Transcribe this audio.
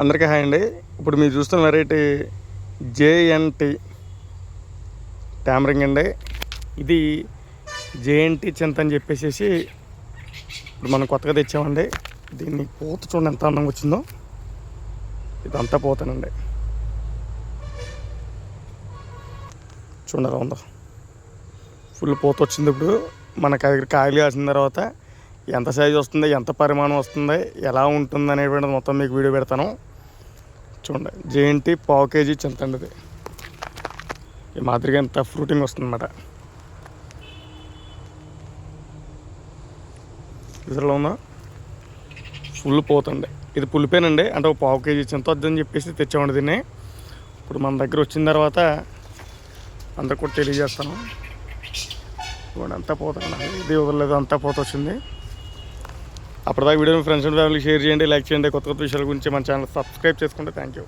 అందరికీ హాయ్ అండి. ఇప్పుడు మీరు చూస్తున్న వెరైటీ జేఎన్టీ టామరింగ్ అండి. ఇది జేఎన్టీ చింత అని చెప్పేసి ఇప్పుడు మనం కొత్తగా తెచ్చామండి. దీన్ని పూత చూడండి ఎంత అందంగా వచ్చిందో. ఇదంతా పోతానండి. చూడండి ఉందో. ఫుల్ పూత వచ్చింది ఇప్పుడు. మనకి దగ్గర కాయలు కాసిన తర్వాత ఎంత సైజు వస్తుంది ఎంత పరిమాణం వస్తుంది ఎలా ఉంటుంది అనేటువంటిది మొత్తం మీకు వీడియో పెడతాను. చూడండి. జేఎన్టీ పావు కేజీ చింతండి ఇది ఈ మాదిరిగా ఎంత ఫ్రూటింగ్ వస్తుందన్నమాట. ఇదిలో ఉందా? ఫుల్ పోతుంది. ఇది పులిపేనండి. అంటే ఒక పావు కేజీ చింత వద్దని చెప్పేసి తెచ్చామండి దీన్ని. ఇప్పుడు మన దగ్గర వచ్చిన తర్వాత అందరు కూడా తెలియజేస్తాను. చూడండి అంతా పోతాను ఇది వదలలేదు అంతా పోత వచ్చింది అప్పటిదాకా వీడియోని ఫ్రెండ్స్ అండ్ ఫ్యామిలీ షేర్ చేయండి లైక్ చేయండి కొత్త కొత్త విషయాల గురించి మన ఛానల్ సబ్స్క్రైబ్ చేసుకుంటే థ్యాంక్ యూ